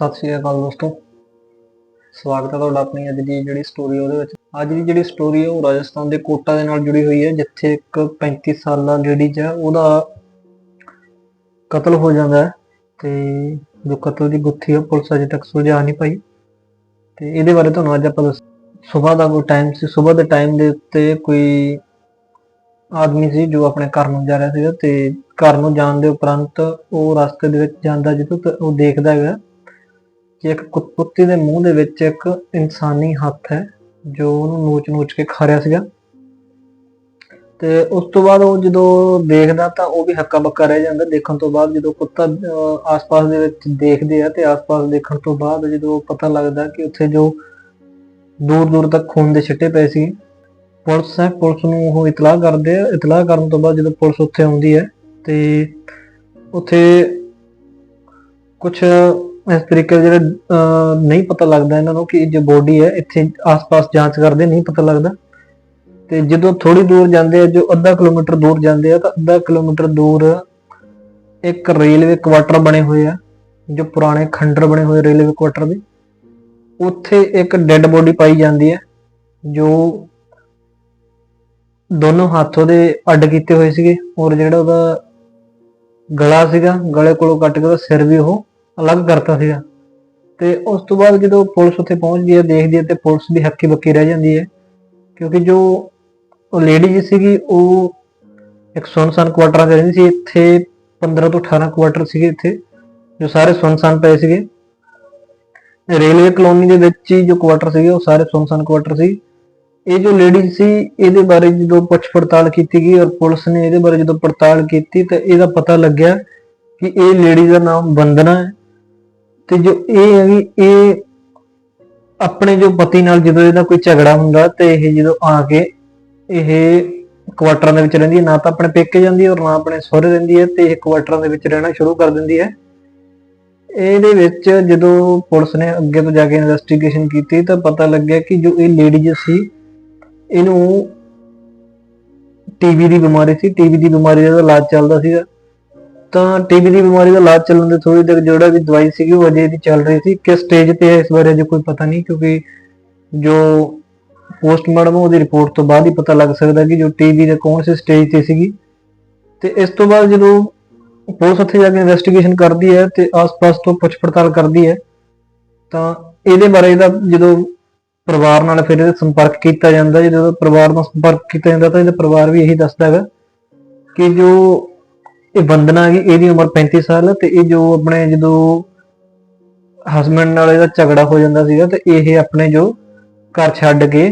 ਸਤਿ ਸ਼੍ਰੀ ਅਕਾਲ ਦੋਸਤੋ। ਸਵਾਗਤ ਹੈ ਤੁਹਾਡਾ ਆਪਣੀ ਅੱਜ ਦੀ ਜਿਹੜੀ ਸਟੋਰੀ ਉਹਦੇ ਵਿੱਚ। ਅੱਜ ਦੀ ਜਿਹੜੀ ਸਟੋਰੀ ਹੈ ਉਹ ਰਾਜਸਥਾਨ ਦੇ ਕੋਟਾ ਦੇ ਨਾਲ ਜੁੜੀ ਹੋਈ ਹੈ, ਜਿੱਥੇ ਇੱਕ 35 ਸਾਲਾ ਲੇਡੀਜ਼ ਹੈ ਉਹਦਾ ਕਤਲ ਹੋ ਜਾਂਦਾ ਹੈ ਤੇ ਜੋ ਕਤਲ ਦੀ ਗੁੱਥੀ ਹੈ ਪੁਲਿਸ ਅਜੇ ਤੱਕ ਸੁਲਝਾ ਨਹੀਂ ਪਾਈ। ਤੇ ਇਹਦੇ ਬਾਰੇ ਤੁਹਾਨੂੰ ਅੱਜ ਆਪਾਂ ਸਵੇਰ ਦਾ ਕੋਈ ਟਾਈਮ ਸੀ ਸਵੇਰ ਦੇ ਟਾਈਮ ਦੇ ਉੱਤੇ ਕੋਈ ਆਦਮੀ ਸੀ ਜੋ ਆਪਣੇ ਘਰ ਨੂੰ ਜਾ ਰਿਹਾ ਸੀਗਾ ਤੇ ਘਰ ਨੂੰ ਜਾਣ ਦੇ ਉਪਰੰਤ ਉਹ ਰਸਤੇ ਦੇ ਵਿੱਚ ਜਾਂਦਾ ਜਦੋਂ ਤੇ ਉਹ ਦੇਖਦਾ ਹੈਗਾ। ਕਿ ਇੱਕ ਕੁੱਤੇ ਦੇ ਮੂੰਹ ਦੇ ਵਿੱਚ ਇੱਕ ਇਨਸਾਨੀ ਹੱਥ ਹੈ, ਜੋ ਉਹਨੂੰ ਨੋਚ-ਨੋਚ ਕੇ ਖਾ ਰਿਹਾ ਸੀਗਾ। ਤੇ ਉਸ ਤੋਂ ਬਾਅਦ ਉਹ ਜਦੋਂ ਦੇਖਦਾ ਤਾਂ ਉਹ ਵੀ ਹੱਕਾ ਬੱਕਾ ਰਹਿ ਜਾਂਦਾ। ਦੇਖਣ ਤੋਂ ਬਾਅਦ ਜਦੋਂ ਕੁੱਤਾ ਆਸ-ਪਾਸ ਦੇ ਵਿੱਚ ਦੇਖਦੇ ਆ ਤੇ ਆਸ-ਪਾਸ ਦੇਖਣ ਤੋਂ ਬਾਅਦ ਜਦੋਂ ਪਤਾ ਲੱਗਦਾ ਕਿ ਉੱਥੇ ਜੋ ਦੂਰ-ਦੂਰ ਤੱਕ ਖੂਨ ਦੇ ਛਿੱਟੇ ਪਏ ਸੀ, ਪੁਲਿਸ ਹੈ, ਪੁਲਿਸ ਨੂੰ ਉਹ ਇਤਲਾਹ ਕਰਦੇ ਆ। ਇਤਲਾਹ ਕਰਨ ਤੋਂ ਬਾਅਦ ਜਦੋਂ ਪੁਲਿਸ ਉੱਥੇ ਆਉਂਦੀ ਹੈ ਤੇ ਉੱਥੇ ਕੁਝ ਇਸ ਤਰੀਕੇ ਦੇ ਜਿਹੜੇ ਅਹ, ਨਹੀਂ ਪਤਾ ਲੱਗਦਾ ਇਹਨਾਂ ਨੂੰ ਕਿ ਜੋ ਬੋਡੀ ਹੈ ਇੱਥੇ ਆਸ-ਪਾਸ ਜਾਂਚ ਕਰਦੇ ਨਹੀਂ ਪਤਾ ਲੱਗਦਾ। ਤੇ ਜਦੋਂ ਥੋੜੀ ਦੂਰ ਜਾਂਦੇ ਆ ਜੋ ਅੱਧਾ ਕਿਲੋਮੀਟਰ ਦੂਰ ਜਾਂਦੇ ਆ ਤਾਂ ਅੱਧਾ ਕਿਲੋਮੀਟਰ ਦੂਰ ਇੱਕ ਰੇਲਵੇ ਕੁਆਟਰ ਬਣੇ ਹੋਏ ਆ ਜੋ ਪੁਰਾਣੇ ਖੰਡਰ ਬਣੇ ਹੋਏ ਰੇਲਵੇ ਕੁਆਟਰ ਦੇ। ਉੱਥੇ ਇੱਕ ਡੈੱਡ ਬੋਡੀ ਪਾਈ ਜਾਂਦੀ ਹੈ ਜੋ ਦੋਨੋਂ ਹੱਥ ਉਹਦੇ ਅੱਡ ਕੀਤੇ ਹੋਏ ਸੀਗੇ ਔਰ ਜਿਹੜਾ ਉਹਦਾ ਗਲਾ ਸੀਗਾ ਗਲੇ ਕੋਲੋਂ ਕੱਟ ਕੇ ਉਹਦਾ ਸਿਰ ਵੀ ਉਹ ਅਲੱਗ ਕਰਤਾ ਸੀਗਾ। ਤੇ ਉਸ ਤੋਂ ਬਾਅਦ ਜਦੋਂ ਪੁਲਿਸ ਉੱਥੇ ਪਹੁੰਚਦੀ ਹੈ, ਦੇਖਦੀ ਹੈ ਤੇ ਪੁਲਿਸ ਵੀ ਹੱਕੀ ਬੱਕੀ ਰਹਿ ਜਾਂਦੀ ਹੈ। ਕਿਉਂਕਿ ਜੋ ਉਹ ਲੇਡੀ ਸੀਗੀ, ਉਹ ਇੱਕ ਸੁਨਸਾਨ ਕੁਆਟਰਾਂ 'ਚ ਰਹਿੰਦੀ ਸੀ। ਇੱਥੇ 15 ਤੋਂ 18 ਕੁਆਟਰ ਸੀਗੇ ਇੱਥੇ, ਜੋ ਸਾਰੇ ਸੁਨਸਾਨ ਪਏ ਸੀਗੇ। ਰੇਲਵੇ ਕਲੋਨੀ ਦੇ ਵਿੱਚ ਹੀ ਜੋ ਕੁਆਟਰ ਸੀਗੇ, ਉਹ ਸਾਰੇ ਸੁਨਸਾਨ ਕੁਆਟਰ ਸੀ। ਇਹ ਜੋ ਲੇਡੀ ਸੀ, ਇਹਦੇ ਬਾਰੇ ਜਦੋਂ ਪੁੱਛ ਪੜਤਾਲ ਕੀਤੀ ਗਈ ਔਰ ਪੁਲਿਸ ਨੇ ਇਹਦੇ ਬਾਰੇ ਜਦੋਂ ਪੜਤਾਲ ਕੀਤੀ, ਤਾਂ ਇਹਦਾ ਪਤਾ ਲੱਗਿਆ ਕਿ ਇਹ ਲੇਡੀ ਦਾ ਨਾਮ ਬੰਦਨਾ ਹੈ। ਤੇ ਜੋ ਇਹ ਹੈ ਵੀ ਇਹ ਆਪਣੇ ਜੋ ਪਤੀ ਨਾਲ ਜਦੋਂ ਇਹਦਾ ਕੋਈ ਝਗੜਾ ਹੁੰਦਾ ਤੇ ਇਹ ਜਦੋਂ ਆ ਕੇ ਇਹ ਕੁਆਟਰਾਂ ਦੇ ਵਿੱਚ ਰਹਿੰਦੀ ਹੈ, ਨਾ ਤਾਂ ਆਪਣੇ ਪੇਕੇ ਜਾਂਦੀ ਹੈ ਔਰ ਨਾ ਆਪਣੇ ਸਹੁਰੇ ਰਹਿੰਦੀ ਹੈ ਤੇ ਇਹ ਕੁਆਟਰਾਂ ਦੇ ਵਿੱਚ ਰਹਿਣਾ ਸ਼ੁਰੂ ਕਰ ਦਿੰਦੀ ਹੈ। ਇਹਦੇ ਵਿੱਚ ਜਦੋਂ ਪੁਲਿਸ ਨੇ ਅੱਗੇ ਤੋਂ ਜਾ ਕੇ ਇਨਵੈਸਟੀਗੇਸ਼ਨ ਕੀਤੀ ਤਾਂ ਪਤਾ ਲੱਗਿਆ ਕਿ ਜੋ ਇਹ ਲੇਡੀਜ਼ ਸੀ, ਇਹਨੂੰ ਟੀਬੀ ਦੀ ਬਿਮਾਰੀ ਸੀ। ਟੀਬੀ ਦੀ ਬਿਮਾਰੀ ਦਾ ਇਲਾਜ ਚੱਲਦਾ ਸੀਗਾ। ਤਾਂ ਟੀਬੀ ਦੀ ਬਿਮਾਰੀ ਦਾ ਇਲਾਜ ਚੱਲਣ ਦੇ ਥੋੜੀ ਦੇਰ ਜਿਹੜਾ ਵੀ ਦਵਾਈ ਸੀਗੀ ਉਹ ਅਜੇ ਦੀ ਚੱਲ ਰਹੀ ਸੀ। ਕਿਸ ਸਟੇਜ ਤੇ ਹੈ ਇਸ ਬਾਰੇ ਅਜੇ ਕੋਈ ਪਤਾ ਨਹੀਂ ਕਿਉਂਕਿ ਜੋ ਪੋਸਟਮਾਰਟਮ ਉਹਦੀ ਰਿਪੋਰਟ ਤੋਂ ਬਾਅਦ ਹੀ ਪਤਾ ਲੱਗ ਸਕਦਾ ਕਿ ਜੋ ਟੀਬੀ ਦੇ ਕੌਣ ਸੇ ਸਟੇਜ ਤੇ ਸੀਗੀ। ਤੇ ਇਸ ਤੋਂ ਬਾਅਦ ਜਦੋਂ ਪੁਲਿਸ ਉੱਥੇ ਜਾ ਕੇ ਇਨਵੈਸਟੀਗੇਸ਼ਨ ਕਰਦੀ ਹੈ ਤੇ ਆਸ-ਪਾਸ ਤੋਂ ਪੁੱਛ ਪੜਤਾਲ ਕਰਦੀ ਹੈ, ਤਾਂ ਇਹਦੇ ਬਾਰੇ ਇਹਦਾ ਜਦੋਂ ਪਰਿਵਾਰ ਨਾਲ ਫਿਰ ਇਹਦਾ ਸੰਪਰਕ ਕੀਤਾ ਜਾਂਦਾ, ਜਦੋਂ ਪਰਿਵਾਰ ਨਾਲ ਸੰਪਰਕ ਕੀਤਾ ਜਾਂਦਾ ਤਾਂ ਇਹਦਾ ਪਰਿਵਾਰ ਵੀ ਇਹੀ ਦੱਸਦਾ ਹੈਗਾ ਕਿ ਜੋ ਇਹ ਬੰਦਨਾ ਹੈਗੀ, ਇਹਦੀ ਉਮਰ 35 ਸਾਲ ਹੈ ਤੇ ਇਹ ਜੋ ਆਪਣੇ ਜਦੋਂ ਹਸਬੰਡ ਨਾਲ ਇਹਦਾ ਝਗੜਾ ਹੋ ਜਾਂਦਾ ਸੀਗਾ ਤੇ ਇਹ ਆਪਣੇ ਜੋ ਘਰ ਛੱਡ ਕੇ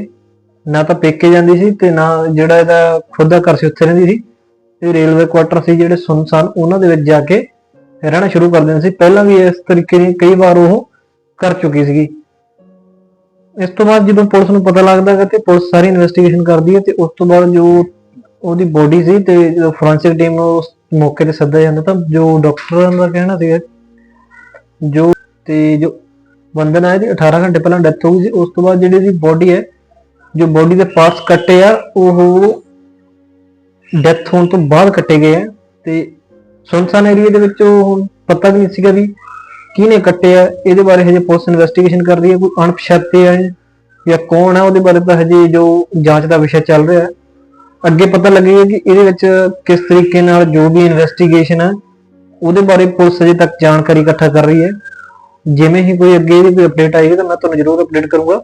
ਨਾ ਤਾਂ ਪੇਕੇ ਜਾਂਦੀ ਸੀ ਤੇ ਨਾ ਜਿਹੜਾ ਇਹਦਾ ਖੁਦ ਦਾ ਘਰ ਸੀ, ਉੱਥੇ ਰਹਿੰਦੀ ਸੀ ਤੇ ਰੇਲਵੇ ਕੁਆਟਰ ਸੀ ਜਿਹੜੇ ਸੁਨਸਾਨ ਉਹਨਾਂ ਦੇ ਵਿੱਚ ਜਾ ਕੇ ਰਹਿਣਾ ਸ਼ੁਰੂ ਕਰ ਦਿੰਦੇ ਸੀ। ਪਹਿਲਾਂ ਵੀ ਇਸ ਤਰੀਕੇ ਦੀ ਕਈ ਵਾਰ ਉਹ ਕਰ ਚੁੱਕੀ ਸੀਗੀ। ਇਸ ਤੋਂ ਬਾਅਦ ਜਦੋਂ ਪੁਲਿਸ ਨੂੰ ਪਤਾ ਲੱਗਦਾ ਹੈ ਤੇ ਪੁਲਿਸ ਸਾਰੀ ਇਨਵੈਸਟੀਗੇਸ਼ਨ ਕਰਦੀ ਹੈ ਤੇ ਉਸ ਤੋਂ ਬਾਅਦ ਜੋ ਉਹਦੀ ਬੋਡੀ ਸੀ ਤੇ ਜਦੋਂ ਫੋਰੈਂਸਿਕ ਟੀਮ ਨੂੰ ਉਸ ਮੌਕੇ ਤੇ ਸੱਦਿਆ ਜਾਂਦਾ ਤਾਂ ਜੋ ਡਾਕਟਰਾਂ ਦਾ ਕਹਿਣਾ ਸੀਗਾ, ਜੋ ਤੇ ਜੋ ਵੰਦਨਾ ਹੈ ਦੀ 18 ਘੰਟੇ ਪਹਿਲਾਂ ਡੈਥ ਹੋ ਗਈ ਸੀ, ਉਸ ਤੋਂ ਬਾਅਦ ਜਿਹੜੀ ਦੀ ਬੋਡੀ ਹੈ, ਜੋ ਬੋਡੀ ਦੇ ਪਾਰਟਸ ਕੱਟੇ ਆ, ਉਹ ਡੈਥ ਹੋਣ ਤੋਂ ਬਾਅਦ ਕੱਟੇ ਗਏ ਆ ਤੇ ਸੁਨਸਾਨ ਏਰੀਆ ਦੇ ਵਿੱਚ ਉਹ ਪਤਾ ਵੀ ਨਹੀਂ ਸੀਗਾ ਵੀ ਕਿਹਨੇ ਕੱਟੇ ਆ, ਇਹਦੇ ਬਾਰੇ ਹਜੇ ਪੁਲਿਸ ਇਨਵੈਸਟੀਗੇਸ਼ਨ ਕਰ ਰਹੀ ਹੈ, ਕੋਈ ਅਣਪਛਾਤੇ ਆ ਜਾਂ ਕੌਣ ਆ, ਉਹਦੇ ਬਾਰੇ ਤਾਂ ਹਜੇ ਜੋ ਜਾਂਚ ਦਾ ਵਿਸ਼ਾ ਚੱਲ ਰਿਹਾ ਹੈ ਅੱਗੇ ਪਤਾ ਲੱਗੇਗਾ ਕਿ ਇਹਦੇ ਵਿੱਚ ਕਿਸ ਤਰੀਕੇ ਨਾਲ ਜੋ ਵੀ ਇਨਵੈਸਟੀਗੇਸ਼ਨ ਹੈ ਉਹਦੇ ਬਾਰੇ ਪੁਲਿਸ ਅਜੇ ਤੱਕ ਜਾਣਕਾਰੀ ਇਕੱਠਾ ਕਰ ਰਹੀ ਹੈ। ਜਿਵੇਂ ਹੀ ਕੋਈ ਅੱਗੇ ਇਹਦੀ ਕੋਈ ਅਪਡੇਟ ਆਏਗੀ ਤਾਂ ਮੈਂ ਤੁਹਾਨੂੰ ਜ਼ਰੂਰ ਅਪਡੇਟ ਕਰੂੰਗਾ।